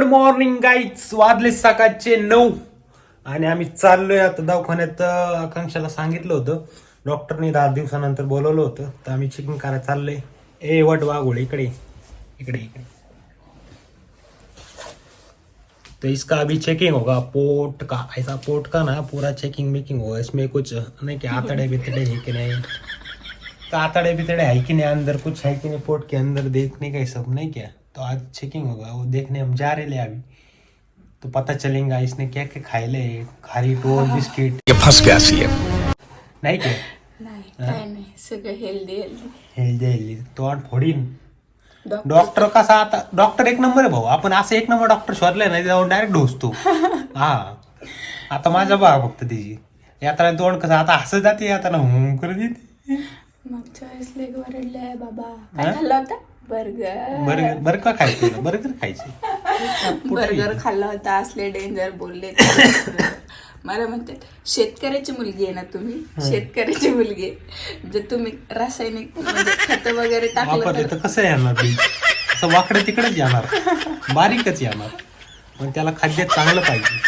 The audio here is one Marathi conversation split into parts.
गुड मॉर्निंग गाईज वाजले सकाळचे नऊ. आणि आम्ही चाललोय आता दवाखान्यात. आकांक्षाला सांगितलं होतं. डॉक्टरनी दहा दिवसानंतर बोलवलं होतं. तर आम्ही चेकिंग करायला चाललोय. ए वट वाघोळ इकडे इकडे इकडे तो इसका अभी चेकिंग होगा. पोट का? ऐसा पोट का ना? पूरा चेकिंग मेकिंग होगा. इसमें कुछ नहीं कि आतड़े बितड़े है कि नहीं? तो आतड़े बितड़े है कि नहीं? अंदर कुछ है कि नहीं? पोट के अंदर देखने का ये सब नहीं क्या? तो आज चेकिंग होगा वो देखने हम जा रहे ले अभी। तो पता चलेगा इसने क्या क्या खाए ले खारी टोल बिस्किट। ये फंस गया सीएम नाही क्या? नाही काय नाही सगळं हेल्दी हेल्दी हेल्दी हेल्दी तोंड फोडीन। डॉक्टर कसा आता डॉक्टर एक नंबर आहे भाऊ। आपण असं एक नंबर डॉक्टर शोधलाय ना जाऊन डायरेक्ट ढोसतो हा. आता माझा बा फक्त तिची. यात्रा तोंड कसं आता हसत जाते आता ना हम्म करत येते. मागच्या वेळेस लेग वरडले बाबा. हा? काय खाल्ला होता? बर्गर. बर्गर बरं का खायचं बर्गर खायचे. बर्गर खाल्ला होता असले डेंजर बोलले मला म्हणतात शेतकऱ्याची मुलगी आहे ना तुम्ही? शेतकऱ्याची मुलगी आहे. जर तुम्ही रासायनिक म्हणजे खत वगैरे टाकलं वापरले तर तर कसं येणार ते? असं वाकडं तिकडेच येणार. बारीकच येणार. पण त्याला खाद्य चांगलं पाहिजे.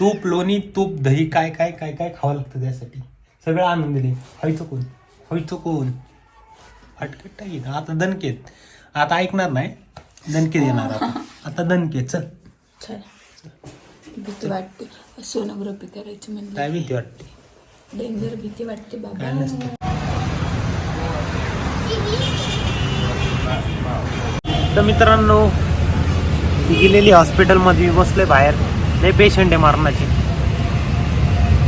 तूप लोणी तूप दही काय काय काय काय खावं लागतं त्यासाठी? सगळं आणून दिले. व्हायचं कोण व्हायचं कोण फटकट येत आता दणकेत. आता ऐकणार नाही. दणकेत येणार आता. आता दणके चल. चला. भीती वाटते. सोनोग्राफी करायची म्हणजे काय भीती वाटते? डेंजर भीती वाटते काय बाबा नसतं. तर मित्रांनो ती गेलेली हॉस्पिटलमध्ये बसलोय बाहेर. लय पेशंट आहे मरणाचे.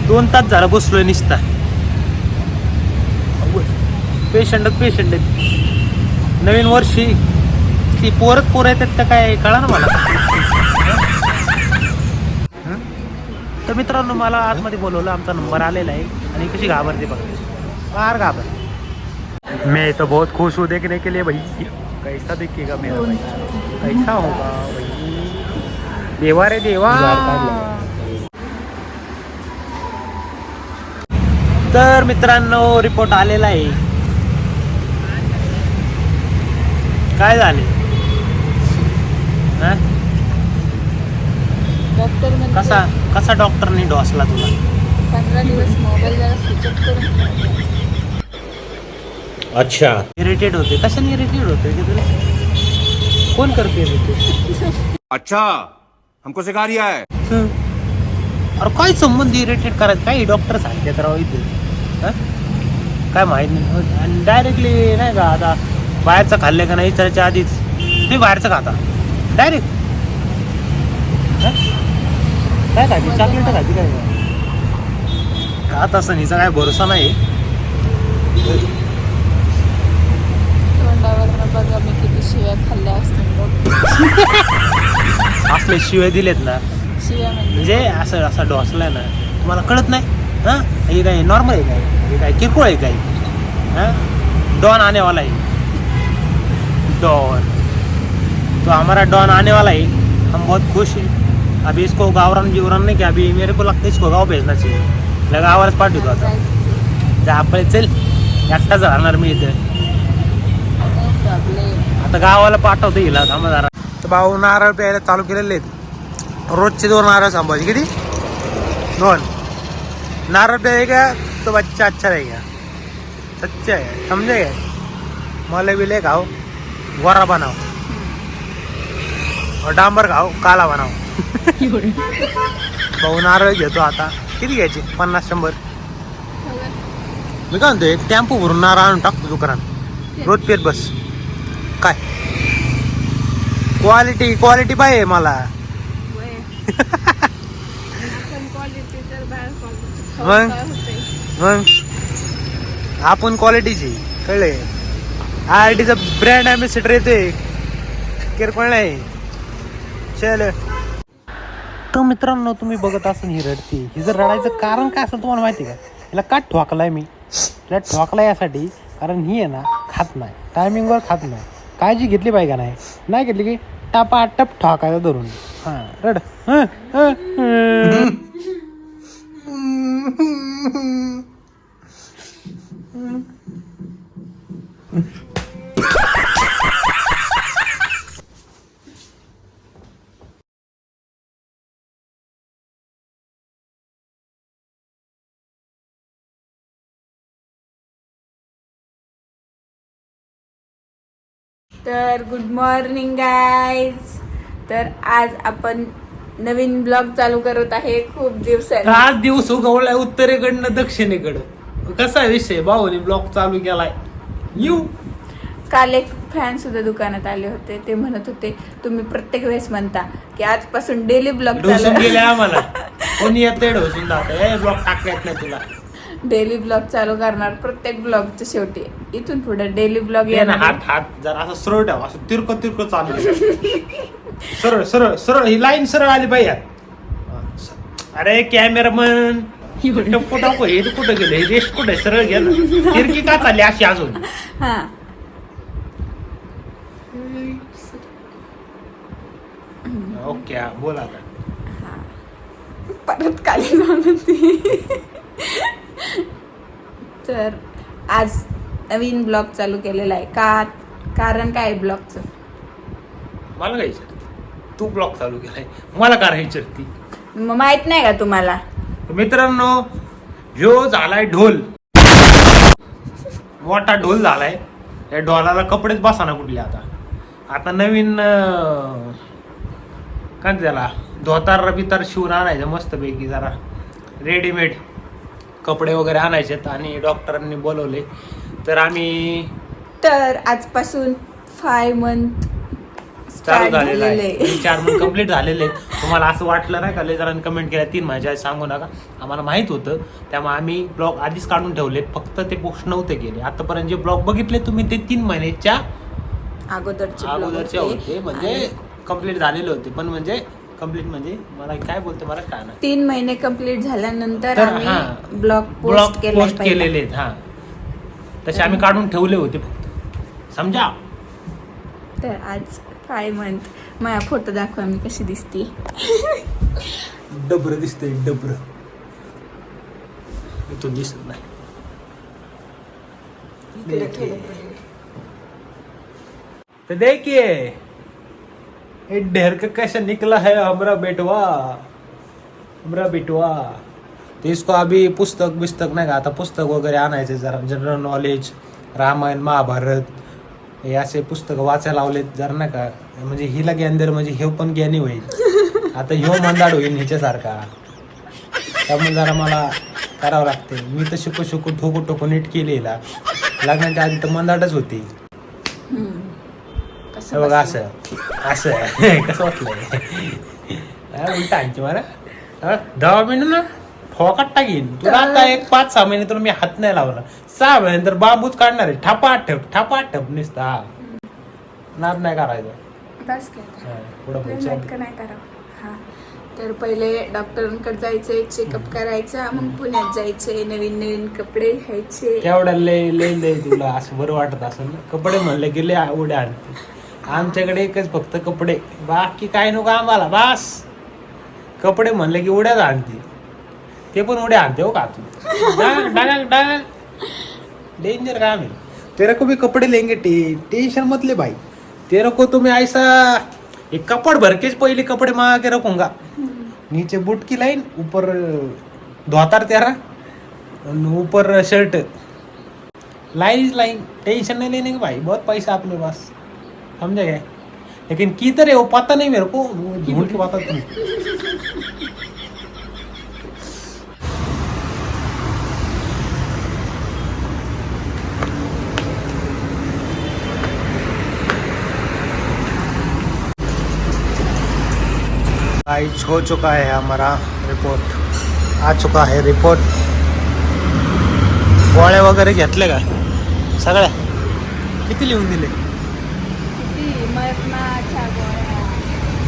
दोन तास झालं बसलोय निसता. पेशंटच पेशंट आहेत. नवीन वर्षी ती पोरच पोर येतात का काय कळा ना मला तर मित्रांनो मला आतमध्ये बोलवलं आमचा नंबर आलेला आहे. आणि कशी घाबरते बघा. फार घाबर. मैं तो बहुत खुश हूँ देखने के लिए भाई. कैसा देखिएगा मेरा भाई? कैसा होगा भाई? देवा रे देवा. तर मित्रांनो रिपोर्ट आलेला आहे. काय झाले? हा? डॉक्टर म्हणजे कसा कसा डॉक्टरनी डॉसला तुला? पंधरा दिवस मोबाईल जरा स्विच ऑफ़ करून ठेवायचा. अच्छा. इरिटेट होते. कशाने इरिटेट होते? की तुला कोण करते इरिटेट अच्छा. हमको सिखा रिया है. अरे काय संबंध इरिटेट करायचं? काही डॉक्टर सांगतात राव इथे? हं? काय माहित नाही. आणि डायरेक्टली नाही का आता? बाहेरचं खाल्लं का नाही विचारायच्या आधीच. तुम्ही बाहेरचं खाता. डायरेक्ट काय खायची चॉकलेट खायची काय? आता असं हिचा काय भरोसा नाही. तोंडावर बघा मी किती शिव्या खाल्ल्या असतील डॉक्टर आपले शिवाय दिलेत ना. शिव्या म्हणजे म्हणजे असं असा डोसलाय ना तुम्हाला कळत नाही. हां? हे काय नॉर्मल आहे काय? हे काय किरकोळ आहे काय? हां? डॉन आने वाला है डॉन। तो हमारा डॉन आने वाला है। हम बहुत खुश हैं। अभी इसको गावरान बिवरान नहीं क्या। अभी मेरे को लगता है इसको गाव भेजना चाहिए। लगा गावालाच पाठवतो आता। जा आपण चल एकटाच राहणार मी इथे आता गावाला पाठवतो हिला थांबा जरा तर भाऊ नारळ प्यायला चालू केलेले आहेत। रोजचे दोन नारळ सांभाळचे किती? दोन. नारळ प्याय का? तो बच्चा अच्छा रहेगा सच्चा आहे. समजे गए मले भी ले खाओ गोरा बनाओ। और डांबर खाओ काला बनाओ। भाऊ नारळ घेतो आता। किती घ्यायचे? पन्नास शंभर? मी काय म्हणतो एक टेम्पो भरून नारळ आणून टाकतो दुकानात। रोज पेट बस। काय? क्वालिटी क्वालिटी पाहिजे मला। मग? मग? आपण क्वालिटीची कळले आर टीचा ब्रँड अँबॅसिडर येतोय. किरकोळ नाही. चल. तर मित्रांनो तुम्ही बघत असून ही रडते. जर रडायचं कारण काय असेल तुम्हाला माहिती का? हिला का ठोकलाय मी. तिला ठोकला यासाठी कारण ही आहे ना खात नाही. टायमिंगवर खात नाही. काळजी घेतली पाहिजे का नाही? नाही घेतली की टापा टप ठोकायला धरून. हां रड. हं, तर गुड मॉर्निंग गाईज तर आज आपण नवीन ब्लॉग चालू करत आहे. खूप दिवसांनी. आज दिवस उगवलाय उत्तरेकडनं दक्षिणेकडं. कसा विषय? भाऊने ब्लॉक चालू केलाय. येऊ काल एक फॅन सुद्धा दुकानात आले होते. ते म्हणत होते तुम्ही प्रत्येक वेळेस म्हणता की आजपासून डेली ब्लॉग ढोसून गेले चालू आम्हाला. कोणी येते ढोसून जात ए ब्लॉक टाकता नाही तुला. डेली ब्लॉग चालू करणार प्रत्येक ब्लॉगच्या शेवटी. इथून पुढे डेली ब्लॉग ये ना येणार हात हात जरा असं सरळ ठेवा असं तिरक तिरक चालू आहे. सरळ सरळ सरळ ही लाईन सरळ आली पाहिजे. अरे कॅमेरामन टप्पू टाकू हे कुठं गेलं? हे रेस्ट कुठे सरळ गेलं तिरकी का चालली अशी अजून? हा. ओके हा, बोला आता. परत खाली जाऊन ती. तर आज नवीन ब्लॉग चालू केलेला आहे. का कारण काय आहे ब्लॉगचं? मला काय विचारते तू ब्लॉक चालू केलाय. मला का राहायची ती मग माहीत नाही का तुम्हाला? मित्रांनो ह्यो झालाय ढोल. मोठा ढोल झालाय. या ढोलाला कपडेच बसाना कुठले आता. आता नवीन अं, काय त्याला? धोतार बितार शिवून आणायचं मस्तपैकी जरा. रेडीमेड कपडे वगैरे आणायचेत आणि डॉक्टरांनी बोलवले. तर आम्ही तर आजपासून फाय मंथ चालू झालेलं आहे. चार मंथ कंप्लीट झालेले. तुम्हाला असं वाटलं नाही का? लेजरांनी कमेंट केल्या तीन महिन्याच्या आधी सांगू नका. आम्हाला माहीत होतं. त्यामुळे आम्ही ब्लॉग आधीच काढून ठेवले फक्त ते पोस्ट नव्हते गेले. आतापर्यंत जे ब्लॉग बघितले तुम्ही ते तीन महिन्याच्या अगोदरचे blog अगोदरचे होते म्हणजे कंप्लीट झालेले होते. पण म्हणजे कंप्लीट म्हणजे मला काय बोलते मला काय नाही. तीन महिने कंप्लीट झाल्यानंतर तर हा. आम्ही ब्लॉग ब्लॉग पोस्ट केले पोस्ट केलेले आहेत हा. तसे आम्ही काढून ठेवले होते फक्त. समजा. तर आज फाय मंथ माझा फोटो दाखवा मी कशी दिसते. डबर दिसतंय डबर. इथून दिसत नाही. तो देखिए. ए ढेर का कैसे निकला है हमारा बेटवा? हमारा बेटवा. तो इसको अभी पुस्तक बिस्तक नाही का आता पुस्तक वगैरे आणायचे जरा जनरल नॉलेज रामायण महाभारत हे असे पुस्तक वाचायला लावलेत जरा नाही का? म्हणजे हिला ज्ञान म्हणजे हे पण ज्ञानी होईल. आता ह्यो मंदाड होईल हिच्यासारखा. त्यामुळे जरा मला करावं लागते मी तर शिकू शिकू ठोकू ठोकू नीट केली हिला. लग्नाच्या आधी तर मंदाडच होती. हे बघा? असं असं कसं वाटलंय हा, उलट आणखी मला हा, दहा महिने ना ठोकात टाकीन तुला आता एक पाच सहा महिने तर मी हात नाही लावला सहा महिने तर बांबूच काढणार आहे ठपा ठप ठपा ठप नुसता. नाद नाही करायचं बस? हा, नाही करावं हा तर पहिले डॉक्टरांकडे जायचंय चेकअप करायचा मग पुण्यात जायचंय नवीन नवीन कपडे घ्यायचे. तेवढ्या लय लय लय तुला असं बरं वाटत असेल ना? कपडे म्हणले की लय उड्या आणते आमच्याकडे एकच फक्त कपडे. बाकी काय नको आम्हाला बास. कपडे म्हणले की उड्याच आणते ते पण उड्या आणते हो का तू डाग डाग डेंजर काम आम्ही? तेरे को भी कपड़े लेंगे टे टेंशन मतले भाई. तेरे को तो मैं ऐसा एक कपड़ भर के पहले कपड़े मंगा के रखूंगा. नीचे बूट की लाइन ऊपर धोतार तेरा और ऊपर shirt line is line tension नहीं लेने की भाई? बहुत पैसा अपने पास. समझे गए? लेकिन किधर है? वो पता नहीं मेरे को। ढूंढ के पता तुम गाइस हो चुका है हमारा रिपोर्ट आ चुका है रिपोर्ट गोळ्या वगैरे घेतले का? सगळ्या किती लिहून दिले किती मरणाच्या गोळ्या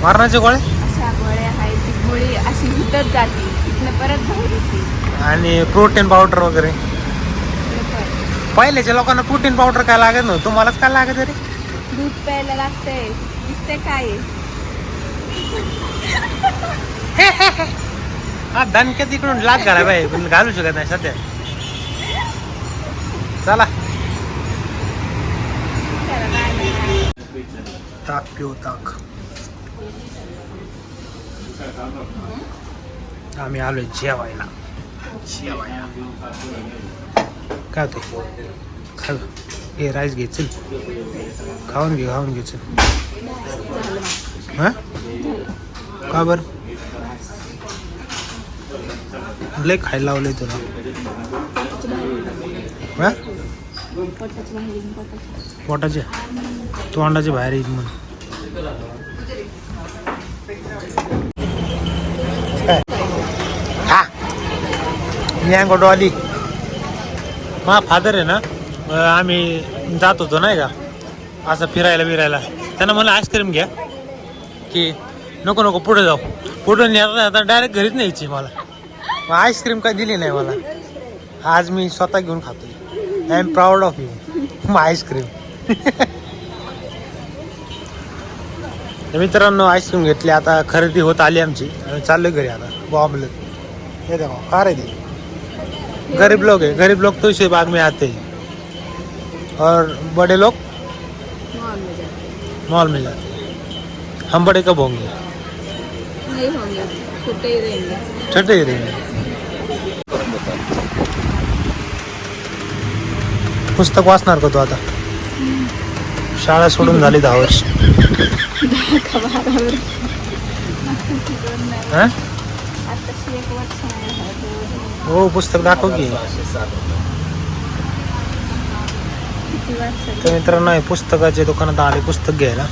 मारणाचे गोळे? अशा गोळ्या आहेत ती गोळी अशी जाते इथनं परत बाहेर येते. आणि प्रोटीन पावडर वगैरे? इकडे. पहिल्याच्या लोकांना प्रोटीन पावडर काय लागत नव्हतं. तुम्हालाच काय लागत रे? दूध प्यायला लागतंय. दिसते काय? आहे? हा दणक्या तिकडून लाग घाला बाई. पण घालू शकत नाही सध्या. चला. ताक पिऊ ताक. आम्ही आलोय जेवायला. जेवायला. काय होतंय खा घे राईस घे चल. खाऊन घे खाऊन घे चल. हा? का बर? लय खायला लावलंय तुला. हा? पोटाचे. तोंडाचे बाहेर येईल मग काय हा मी अंगोटो आली मा फादर आहे ना आम्ही जात होतो नाही का असं फिरायला बिरायला. त्यांना म्हणलं आईस्क्रीम घ्या की नको नको पुढे जाऊ. पुढे नेता आता डायरेक्ट घरीच न्यायची मला. मग आईस्क्रीम काय दिली नाही मला. आज मी स्वतः घेऊन खातो I am proud of you मग आईस्क्रीम. तर मित्रांनो आईस्क्रीम घेतली आता खरेदी होत आली आमची. चाललोय घरी आता. बॉम्बले हे का रे ती. गरीब लोग है। गरीब लोग तो इसी बाग में आते हैं। और बड़े लोग? मॉल में जाते हैं। हम बड़े कब होंगे? नहीं होंगे छोटे ही रहेंगे। छोटे ही रहेंगे। पुस्तक वाचणार का तू आता? शाळा सोडून झाली दहा वर्ष हा? आताशी एक वर्ष नाही झालं. हो पुस्तक दाखव की. तर मित्रांनो हे पुस्तकाच्या दुकानात आले पुस्तक घ्यायला.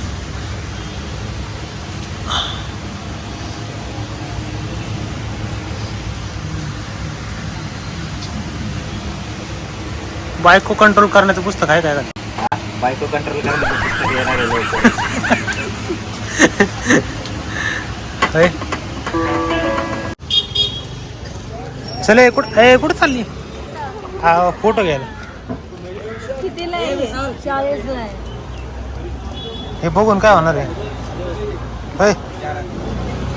बायको कंट्रोल करण्याचं पुस्तक आहे काय? का बायको कंट्रोल करायला पुस्तक येणार आहे चले कुठं ए कुठं चालली? हा फोटो घ्यायला. कितीला आहे चाळीसला आहे. हे बघून काय होणार आहे? होय.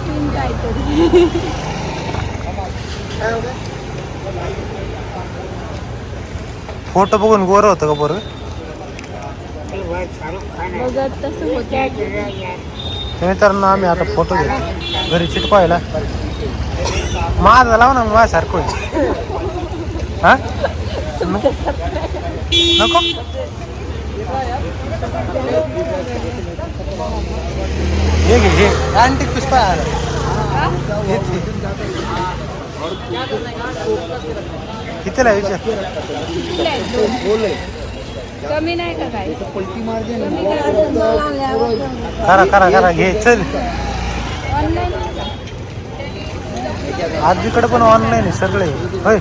तीन काहीतरी. फोटो बघून गोर होतं का बरं बघत तसं होतं. तर मित्रांनो आम्ही आता फोटो घेतो. घरी चिटकवायला. माझा लाव ना माझ्यासारखं होईल. हा? नको? हे घे हे अँटिक पिस्ता कितीला आहे विचार? कमी नाही का काय? करा करा करा घे चल. ऑनलाईन आजीकडे पण ऑनलाईन आहे सगळे. होय.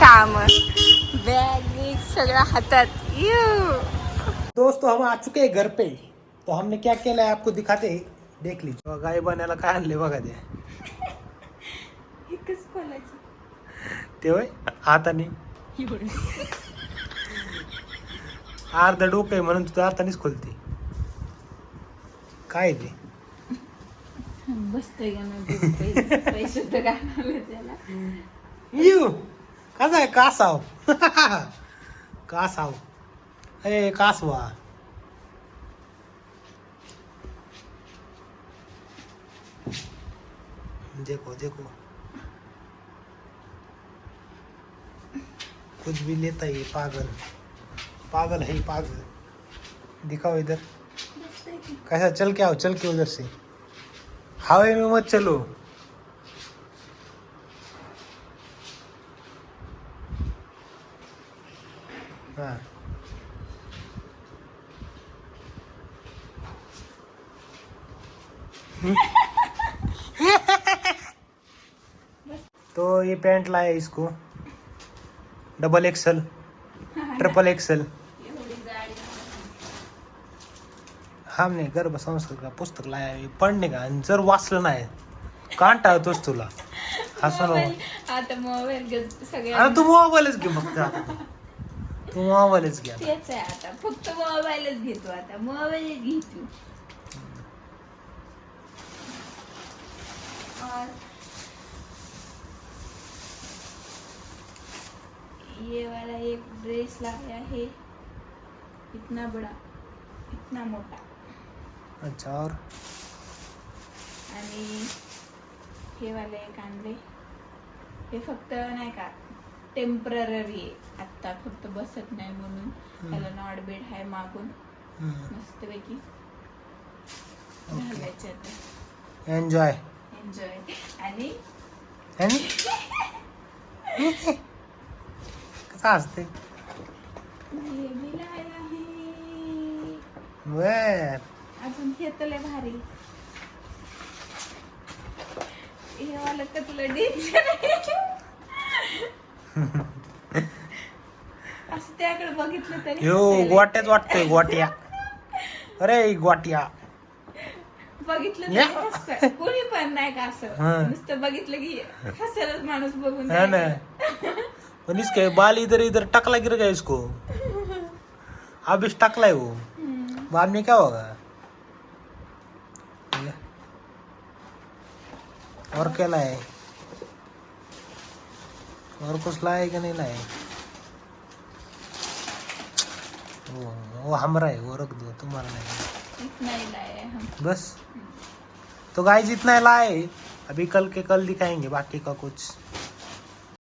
काम. बॅग सगळं हातात. यू दोस्तों हम आ चुके हैं घर पे. तो हमने क्या किया है आपको दिखाते? देख लीजिए. गाय बनायला काय आणले बघा ते. एकच खोलायचं ते होय? हाताने अर्ध डोकं आहे म्हणून तू हातानेच खोलते. काय आहे ते? बसतंय का नाही पैसे तर घालवले त्याला यू कसा आहे? कासाव कासाव ए कासवा देखो देखो. कुछ भी लेता है पागल. पागल है पागल. दिखाओ इधर. कैसा? चल के आओ चल के उधर से. हवा में मत चलो. हाँ. तो ये पैंट लाया इसको. डबल एक्सल ट्रिपल एक्सल हमने गर्भ संस्कृत का पुस्तक लाया पढ़ने का? आणि जर वाचलं नाही कान टाळतोस तुला. हसू नको आता मोबाईल सगळ्या अरे तू मोबाईलच घे मग आता. तू मोबाईलच घे आता. तेच आहे आता. फक्त मोबाईलच घेतो आता. मोबाईलच घेतो और ये वाला एक ड्रेस लाया है. इतना बड़ा इतना मोठा अच्छा और? आणि हे वाले आणले हे फक्त नाही का टेंपररी आहे. आत्ता फक्त बसत नाही म्हणून त्याला नॉट बेड आहे मागून. मस्तपैकी घालायचे आता. एन्जॉय एन्जॉय आणि आणि कसं असते हे आहे. बर. अजून हे तर लय भारी. हे वाला कतलं डेंजर असं त्याकडे बघितलं तरी ह्यो हसायला गोट्याच वाटतोय गोट्या. अरे गोट्या. बघितलं हसतं. कोणी पण नाही का हा. असं नुसतं बघितलं की माणूस बघून है ना. पण इसके बाल इधर इधर टकला गिर गया इसको. अब इस टकला है वो. हम्म. बाद में क्या होगा? और क्या लाए? और कुछ लाए कि नहीं लाए? वो वो हमारा है वो रख दो तुम्हारा नहीं इतना ही लाए हम। बस। तो गाय जितना लाए। अभी कल के कल दिखाएँगे बाकी का कुछ।